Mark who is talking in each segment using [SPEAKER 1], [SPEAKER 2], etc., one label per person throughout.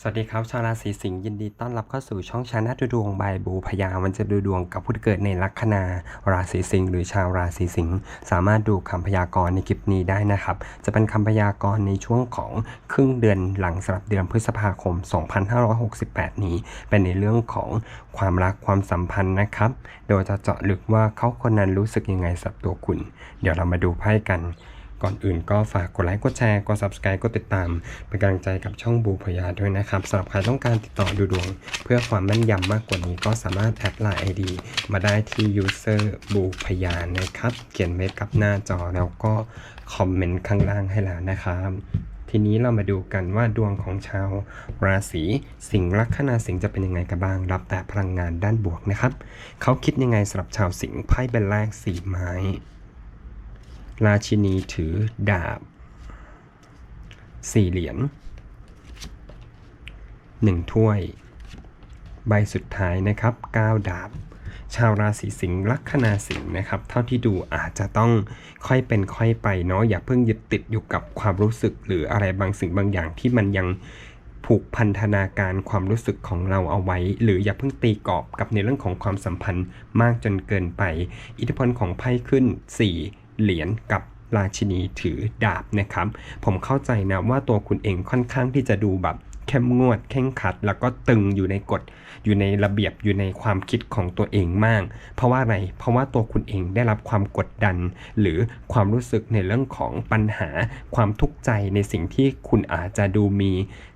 [SPEAKER 1] สวัสดีครับ ชาวราศีสิงห์ยินดีต้อนรับเข้าสู่ช่องชาแนลดูดวงบายบูพยามันจะดูดวงกับผู้เกิดในลัคนาราศีสิงห์หรือชาวราศีสิงห์สามารถดูคำพยากรณ์ในคลิปนี้ได้นะครับ จะเป็นคำพยากรณ์ในช่วงของครึ่งเดือนหลังสำหรับเดือนพฤษภาคม 2568 นี้ เป็นในเรื่องของความรักความสัมพันธ์นะครับ โดยจะเจาะลึกว่าเขาคนนั้นรู้สึกยังไงสำหรับตัวคุณ เดี๋ยวเรามาดูไพ่กัน ก่อนอื่นก็ฝากกดไลค์ กดแชร์ กด subscribe กดติดตาม เป็นกำลังใจกับช่องบูพยาด้วยนะครับสำหรับใครต้องการติดต่อดูดวง เพื่อความแม่นยำมากกว่านี้ก็สามารถแอดไลน์ ID มาได้ที่ user บูพยานะครับ เขียนไว้กับหน้าจอแล้วก็คอมเมนต์ข้างล่างให้แล้วนะครับทีนี้เรามาดูกันว่าดวงของชาวราศีสิงห์ลัคนาสิงห์จะเป็นยังไงกันบ้าง รับแต่พลังงานด้านบวกนะครับ เขาคิดยังไงสำหรับชาวสิงห์ไพ่ใบแรกสีไม้ ราชินีถือดาบ สี่เหรียญหนึ่งถ้วย ใบสุดท้ายนะครับ9ดาบ ชาวราศีสิงห์ลัคนาสิงห์นะครับ เท่าที่ดูอาจจะต้องค่อยเป็นค่อยไปเนาะอย่าเพิ่งยึดติดอยู่กับความรู้สึก หรืออะไรบางสิ่งบางอย่างที่มันยังผูกพันธนาการความรู้สึกของเราเอาไว้ หรืออย่าเพิ่งตีกรอบกับในเรื่องของความสัมพันธ์มากจนเกินไป อิทธิพลของไพ่ขึ้น 4 เหรียญกับราชินีถือดาบนะครับ ผมเข้าใจนะว่าตัวคุณเองค่อนข้างที่จะดูแบบเข้มงวดเข่งขัด แล้วก็ตึงอยู่ในกฎ อยู่ในระเบียบอยู่ในความคิดของตัวเองมาก เพราะว่าอะไร เพราะว่าตัวคุณเองได้รับความกดดัน หรือความรู้สึกในเรื่องของปัญหา ความทุกข์ใจในสิ่งที่คุณอาจจะดูมี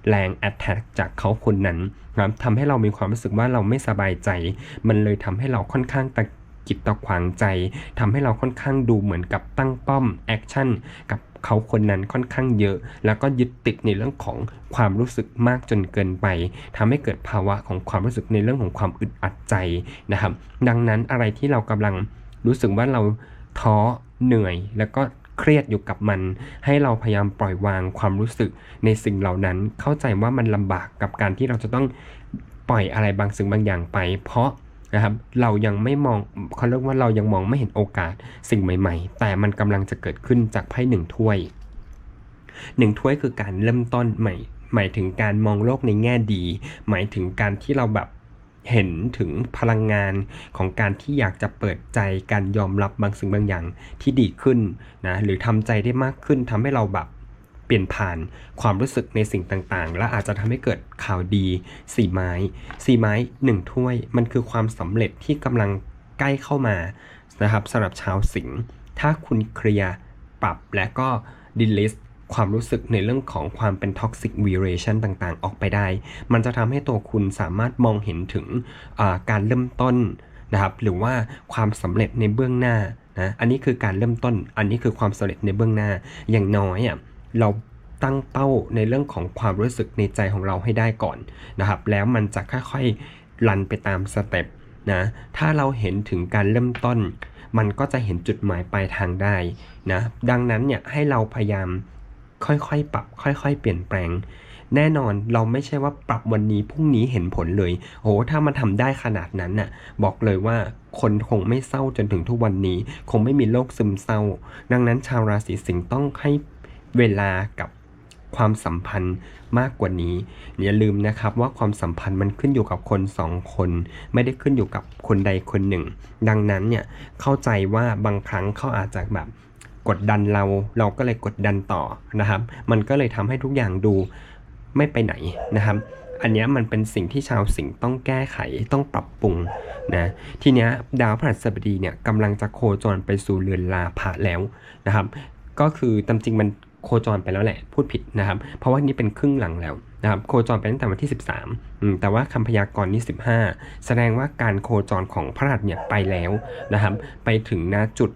[SPEAKER 1] แรงแอ t แทกจากเขาคนนั้นนะครับทำให้เรามีความรู้สึกว่าเราไม่สบายใจ มันเลยทำให้เราค่อนข้างตะ กิดตะขวางใจทำให้เราค่อนข้างดูเหมือนกับตั้งป้อมแอคชั่นกับเขาคนนั้นค่อนข้างเยอะ แล้วก็ยึดติดในเรื่องของความรู้สึกมากจนเกินไปทำให้เกิดภาวะของความรู้สึกในเรื่องของความอึดอัดใจนะครับ ดังนั้นอะไรที่เรากำลังรู้สึกว่าเราท้อเหนื่อย แล้วก็เครียดอยู่กับมัน ให้เราพยายามปล่อยวางความรู้สึกในสิ่งเหล่านั้น เข้าใจว่ามันลำบากกับการที่เราจะต้องปล่อยอะไรบางสิ่งบางอย่างไป เพราะ นะครับ เรายังไม่มองเขาเรียกว่าเรายังมองไม่เห็นโอกาสสิ่งใหม่ ๆ แต่มันกำลังจะเกิดขึ้นจากไพ่หนึ่งถ้วยหนึ่งถ้วยคือการเริ่มต้นใหม่ หมายถึงการมองโลกในแง่ดี หมายถึงการที่เราแบบเห็นถึงพลังงานของการที่อยากจะเปิดใจการยอมรับบางสิ่งบางอย่างที่ดีขึ้นนะหรือทำใจได้มากขึ้นทำให้เราแบบ เปลี่ยนผ่านความรู้สึกในสิ่งต่างๆ และอาจจะทำให้เกิดข่าวดีสี่ไม้สี่ไม้หนึ่งถ้วย มันคือความสำเร็จที่กำลังใกล้เข้ามานะครับสำหรับชาวสิงห์ถ้าคุณเคลียร์ปรับและก็ดิลิสความรู้สึกในเรื่องของความเป็น toxic relation ต่างๆ ออกไปได้ มันจะทำให้ตัวคุณสามารถมองเห็นถึงการเริ่มต้นนะครับ หรือว่าความสำเร็จในเบื้องหน้านะ อันนี้คือการเริ่มต้น อันนี้คือความสำเร็จในเบื้องหน้า อย่างน้อยอะ เราตั้งเป้าในเรื่องของความรู้สึกในใจของเราให้ได้ก่อนนะครับ แล้วมันจะค่อยๆรันไปตามสเต็ปนะถ้าเราเห็นถึงการเริ่มต้น มันก็จะเห็นจุดหมายปลายทางได้นะดังนั้นเนี่ยให้เราพยายามค่อยๆปรับ ค่อยๆ เปลี่ยนแปลง แน่นอนเราไม่ใช่ว่าปรับวันนี้พรุ่งนี้เห็นผลเลยโอ้ถ้ามันทำได้ขนาดนั้นน่ะบอกเลยว่าคนคงไม่เศร้าจนถึงทุกวันนี้ คงไม่มีโรคซึมเศร้า ดังนั้นชาวราศีสิงห์ต้องให้ เวลากับความสัมพันธ์มากกว่านี้ อย่าลืมนะครับว่าความสัมพันธ์มันขึ้นอยู่กับคนสองคน ไม่ได้ขึ้นอยู่กับคนใดคนหนึ่ง ดังนั้นเนี่ยเข้าใจว่าบางครั้งเขาอาจจะแบบกดดันเรา เราก็เลยกดดันต่อนะครับ มันก็เลยทำให้ทุกอย่างดูไม่ไปไหนนะครับ อันนี้มันเป็นสิ่งที่ชาวสิงห์ต้องแก้ไขต้องปรับปรุงนะทีนี้ดาวพฤหัสบดีเนี่ยกำลังจะโคจรไปสู่เรือนลาภะแล้วนะครับ ก็คือตามจริงมัน โคจรไปแล้วแหละพูดผิดนะครับ เพราะว่านี่เป็นครึ่งหลังแล้วนะครับโคจรไปตั้งแต่วันที่ 13อืมแต่ว่าคำพยากรณ์นี้ 15 แสดงว่าการโคจรของพระหัสเนี่ยไปแล้วนะครับ ไปถึงณจุด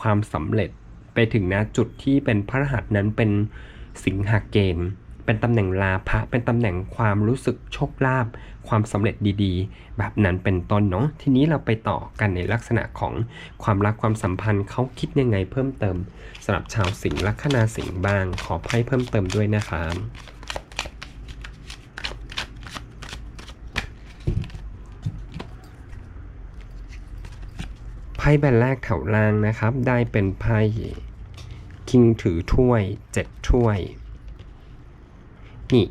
[SPEAKER 1] ความสำเร็จ ไปถึงณจุดที่เป็นพระรหัสนั้นเป็นสิงหาเกณฑ์ เป็นตำแหน่งลาภะเป็นตำแหน่งความรู้สึกโชคลาภความสำเร็จดีๆ แบบนั้นเป็นต้นเนาะทีนี้เราไปต่อกันในลักษณะของความรักความสัมพันธ์เขาคิดยังไงเพิ่มเติมสำหรับชาวสิงห์ลัคนาสิงห์บ้าง ขอไพ่เพิ่มเติมด้วยนะครับไพ่ใบแรกแถวล่างนะครับ ได้เป็นไพ่คิงถือถ้วยเจ็ดถ้วย นี่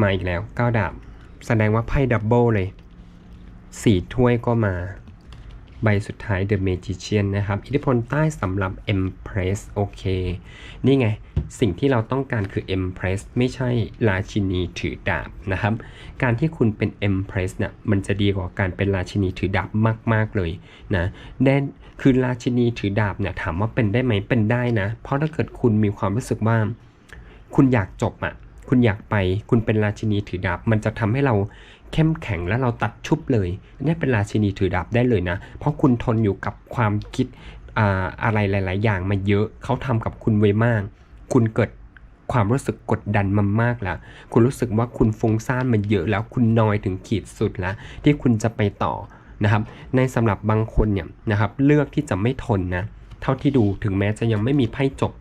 [SPEAKER 1] มาอีกแล้วเก้าดาบ แสดงว่าไพ่ดับเบิลเลยสี่ถ้วยก็มา ใบสุดท้าย The Magician นะครับ อิทธิพลใต้สำหรับ Empress โอเค นี่ไง สิ่งที่เราต้องการคือ Empress ไม่ใช่ราชินีถือดาบนะครับ การที่คุณเป็น Empress เนี่ยมันจะดีกว่าการเป็นราชินีถือดาบมาก ๆ เลยนะแน่คือราชินีถือดาบเนี่ยถามว่าเป็นได้ไหมเป็นได้นะ เพราะถ้าเกิดคุณมีความรู้สึกว่า คุณอยากจบอะ่ะ คุณอยากไป คุณเป็นราชินีถือดาบ มันจะทำให้เราเข้มแข็งและเราตัดชุบเลยนี่เป็นราชินีถือดาบได้เลยนะ เพราะคุณทนอยู่กับความคิดอะไรหลาย ๆ อย่างมาเยอะเขาทำกับคุณไว้มาก คุณเกิดความรู้สึกกดดันมามากแล้ว คุณรู้สึกว่าคุณฟุ้งซ่านมันเยอะแล้ว คุณนอยถึงขีดสุดแล้ว ที่คุณจะไปต่อนะครับ ในสำหรับบางคนเนี่ยนะครับ เลือกที่จะไม่ทนนะ เท่าที่ดูถึงแม้จะยังไม่มีไพ่จบ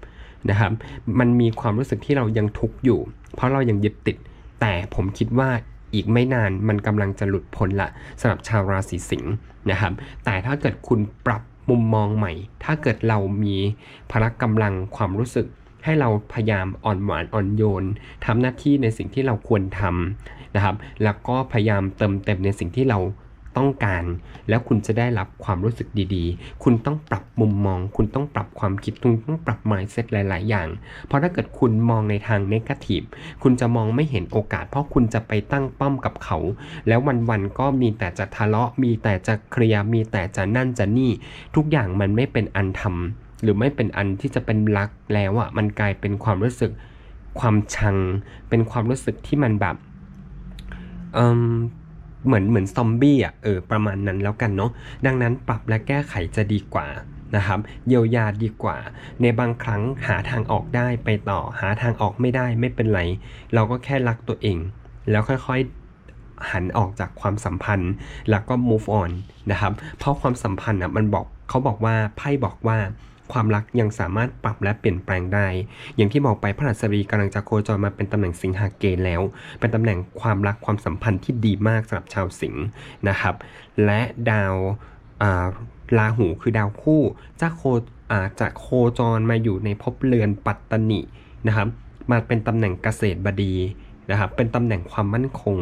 [SPEAKER 1] นะครับ มันมีความรู้สึกที่เรายังทุกข์อยู่ เพราะเรายังยึดติด แต่ผมคิดว่าอีกไม่นานมันกำลังจะหลุดพ้นละสำหรับชาวราศีสิงห์นะครับ แต่ถ้าเกิดคุณปรับมุมมองใหม่ ถ้าเกิดเรามีพละกำลังความรู้สึก ให้เราพยายามอ่อนหวานอ่อนโยนทำหน้าที่ในสิ่งที่เราควรทำนะครับ แล้วก็พยายามเติมเต็มในสิ่งที่เรา ต้องการ แล้วคุณจะได้รับความรู้สึกดีๆ คุณต้องปรับมุมมอง คุณต้องปรับความคิดคุณต้องปรับ mindset หลาย ๆ อย่าง เพราะถ้าเกิดคุณมองในทาง negative คุณจะมองไม่เห็นโอกาส เพราะคุณจะไปตั้งป้อมกับเขา แล้ววันๆก็มีแต่จะทะเลาะ มีแต่จะเคลียร์มีแต่จะนั่นจะนี่ ทุกอย่างมันไม่เป็นอันทำหรือไม่เป็นอันที่จะเป็นรักแล้วอะมันกลายเป็นความรู้สึกความชัง เป็นความรู้สึกที่มันแบบ เอ่ม เหมือนเหมือนซอมบี้อะเออประมาณนั้นแล้วกันเนาะดังนั้นปรับและแก้ไขจะดีกว่านะครับเยียวยาดีกว่า ในบางครั้งหาทางออกได้ไปต่อหาทางออกไม่ได้ไม่เป็นไร เราก็แค่รักตัวเอง แล้วค่อยๆหันออกจากความสัมพันธ์ แล้วก็ move on นะครับเพราะความสัมพันธ์อะมันบอกเขาบอกว่าไพ่บอกว่า ความรักยังสามารถปรับและเปลี่ยนแปลงได้ อย่างที่บอกไปพระหัสบดีกำลังจะโคจรมาเป็นตำแหน่งสิงหาเกณฑ์แล้ว เป็นตำแหน่งความรักความสัมพันธ์ที่ดีมากสำหรับชาวสิงห์นะครับ และดาวาราหูคือดาวคู่จะโคอ่าจะโคจรมาอยู่ในภพเรือนปัตตนินะครับมาเป็นตำแหน่งเกษตรบดีนะครับเป็นตำแหน่งความมั่นคง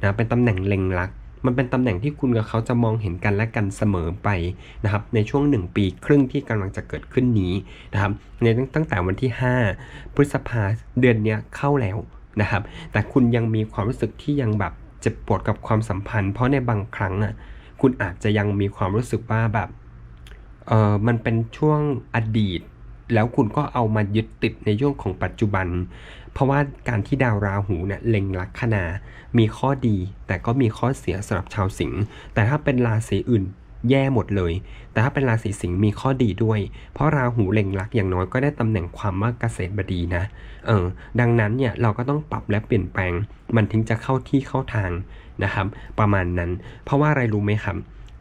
[SPEAKER 1] นะเป็นตำแหน่งเล็งรัก มันเป็นตำแหน่งที่คุณกับเขาจะมองเห็นกันและกันเสมอไปนะครับในช่วง 1 ปีครึ่งที่กำลังจะเกิดขึ้นนี้นะครับในตั้งตั้งแต่วันที่ 5 พฤษภาเดือนนี้เข้าแล้วนะครับแต่คุณยังมีความรู้สึกที่ยังแบบเจ็บปวดกับความสัมพันธ์ เพราะในบางครั้งอะคุณอาจจะยังมีความรู้สึกว่าแบบเออมันเป็นช่วงอดีต แล้วคุณก็เอามายึดติดในช่วงของปัจจุบัน เพราะว่าการที่ดาวราหูเนี่ยเล็งลัคนา มีข้อดี แต่ก็มีข้อเสียสำหรับชาวสิงห์แต่ถ้าเป็นราศีอื่นแย่หมดเลย แต่ถ้าเป็นราศีสิงห์มีข้อดีด้วย เพราะราหูเล็งลักอย่างน้อยก็ได้ตำแหน่งความว่าเกษตรบดีนะ เออ ดังนั้นเนี่ยเราก็ต้องปรับและเปลี่ยนแปลง มันถึงจะเข้าที่เข้าทางนะครับ ประมาณนั้น เพราะว่าอะไรรู้ไหมครับ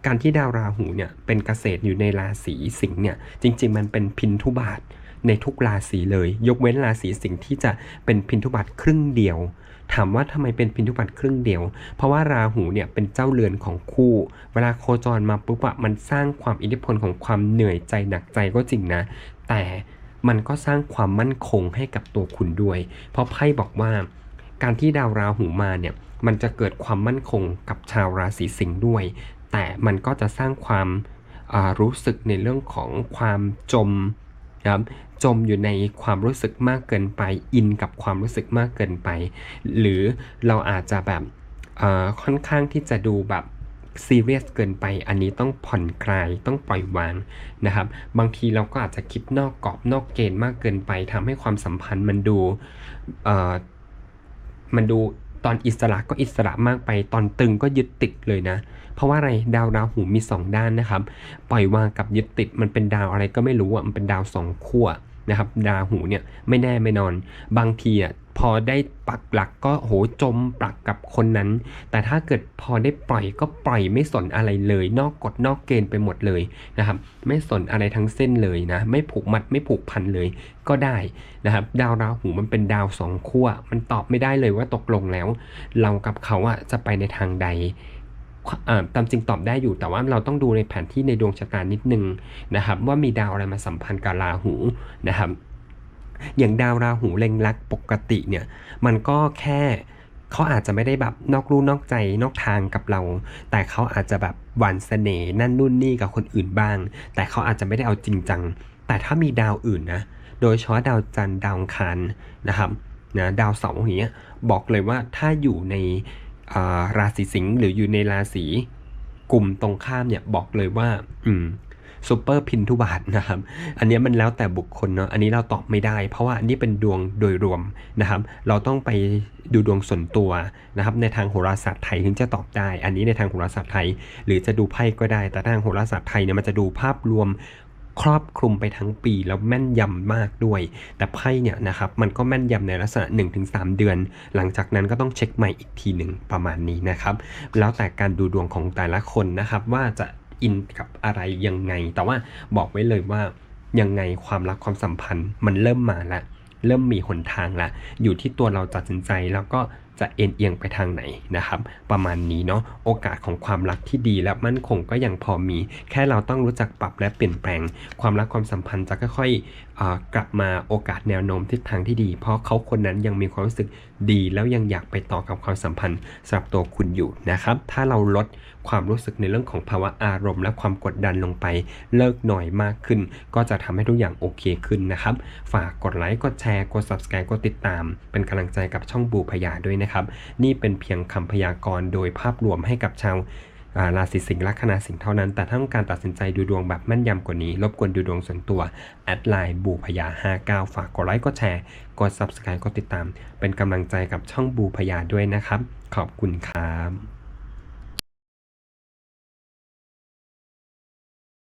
[SPEAKER 1] การที่ดาวราหูเนี่ยเป็นเกษตรอยู่ในราศีสิงห์เนี่ยจริง ๆ มันเป็นพินทุบาทในทุกราศีเลย ยกเว้นราศีสิงห์ที่จะเป็นพินทุบาทครึ่งเดียว ถามว่าทำไมเป็นพินทุบัตครึ่งเดียว เพราะว่าราหูเนี่ยเป็นเจ้าเรือนของคู่ เวลาโคจรมาปุ๊บอะมันสร้างความอิทธิพลของความเหนื่อยใจหนักใจก็จริงนะ แต่มันก็สร้างความมั่นคงให้กับตัวคุณด้วย เพราะไพ่บอกว่า การที่ดาวราหูมาเนี่ยมันจะเกิดความมั่นคงกับชาวราศีสิงห์ด้วย แต่มันก็จะสร้างความารู้สึกในเรื่องของความจมนะครับจมอยู่ในความรู้สึกมากเกินไปอินกับความรู้สึกมากเกินไป หรือเราอาจจะแบบค่อนข้างที่จะดูแบบซีเรียสเกินไป อันนี้ต้องผ่อนคลาย ต้องปล่อยวางนะครับ บางทีเราก็อาจจะคิดนอกกรอบนอกเกณฑ์มากเกินไปทำให้ความสัมพันธ์มันดูมันดู ตอนอิสระก็อิสระมากไป ตอนตึงก็ยึดติดเลยนะ เพราะว่าอะไรดาวราหูมี 2 ด้านนะครับ ปล่อยวางกับยึดติดมันเป็นดาวอะไรก็ไม่รู้อะมันเป็นดาวสองขั้ว นะครับดาวหูเนี่ยไม่แน่ไม่นอน บางทีอะพอได้ปักหลักก็โหจมปลักกับคนนั้น แต่ถ้าเกิดพอได้ปล่อยก็ปล่อยไม่สนอะไรเลย นอกกฎนอกเกณฑ์ไปหมดเลยนะครับ ไม่สนอะไรทั้งเส้นเลยนะ ไม่ผูกมัดไม่ผูกพันเลยก็ได้นะครับ ดาวราหูมันเป็นดาวสองขั้วมันตอบไม่ได้เลยว่าตกลงแล้ว เรากับเขาอะจะไปในทางใด ตามจริงตอบได้อยู่ แต่ว่าเราต้องดูในแผนที่ในดวงชะตานิดนึงนะครับ ว่ามีดาวอะไรมาสัมพันธ์กับราหูนะครับ อย่างดาวราหูเล็งลักปกติเนี่ย มันก็แค่เขาอาจจะไม่ได้แบบนอกลู่นอกใจนอกทางกับเรา แต่เขาอาจจะแบบหวานเสน่ห์นั่นนู่นนี่กับคนอื่นบ้าง แต่เขาอาจจะไม่ได้เอาจริงจัง แต่ถ้ามีดาวอื่นนะ โดยเฉพาะดาวจันทร์ดาวอังคารนะครับนะดาวเสาร์อย่างเงี้ยบอกเลยว่าถ้าอยู่ใน ราศีสิงห์หรืออยู่ในราศีกลุ่มตรงข้ามเนี่ยบอกเลยว่า อืมซูเปอร์พินทุบาทนะครับ อันนี้มันแล้วแต่บุคคลเนาะ อันนี้เราตอบไม่ได้ เพราะว่าอันนี้เป็นดวงโดยรวมนะครับ เราต้องไปดูดวงส่วนตัวนะครับ ในทางโหราศาสตร์ไทยถึงจะตอบได้ อันนี้ในทางโหราศาสตร์ไทย หรือจะดูไพ่ก็ได้ แต่ทางโหราศาสตร์ไทยเนี่ยมันจะดูภาพรวม ครอบคลุมไปทั้งปีแล้วแม่นยำมากด้วย แต่ไพ่เนี่ยนะครับมันก็แม่นยำในลักษณะ 1-3 เดือน หลังจากนั้นก็ต้องเช็คใหม่อีกทีหนึ่งประมาณนี้นะครับ แล้วแต่การดูดวงของแต่ละคนนะครับว่าจะอินกับอะไรยังไง แต่ว่าบอกไว้เลยว่ายังไงความรักความสัมพันธ์มันเริ่มมาล้วเริ่มมีหนทางละอยู่ที่ตัวเราตัดสินใจแล้วก็ จะเอ็นเอียงไปทางไหนนะครับ ประมาณนี้เนาะโอกาสของความรักที่ดีและมั่นคงก็ยังพอมี แค่เราต้องรู้จักปรับและเปลี่ยนแปลง ความรักความสัมพันธ์จะค่อยๆกลับมาโอกาสแนวโน้มทิศทางที่ดี เพราะเขาคนนั้นยังมีความรู้สึกดี แล้วยังอยากไปต่อกับความสัมพันธ์สำหรับตัวคุณอยู่นะครับ ถ้าเราลดความรู้สึกในเรื่องของภาวะอารมณ์ และความกดดันลงไปเลิกหน่อยมากขึ้น ก็จะทำให้ทุกอย่างโอเคขึ้นนะครับ ฝากกดไลค์กดแชร์กด subscribe กดติดตาม เป็นกำลังใจกับช่องบูพยาด้วยนะครับนี่เป็นเพียงคำพยากรณ์โดยภาพรวมให้กับชาวราศีสิงห์ลัคนาสิงห์เท่านั้น แต่ถ้าต้องการตัดสินใจดูดวงแบบแม่นยำกว่านี้ รบกวนดูดวงส่วนตัว แอดไลน์บูพยา 59 ฝากกดไลค์กดแชร์ กด subscribe กดติดตาม เป็นกำลังใจกับช่องบูพยาด้วยนะครับ ขอบคุณครับ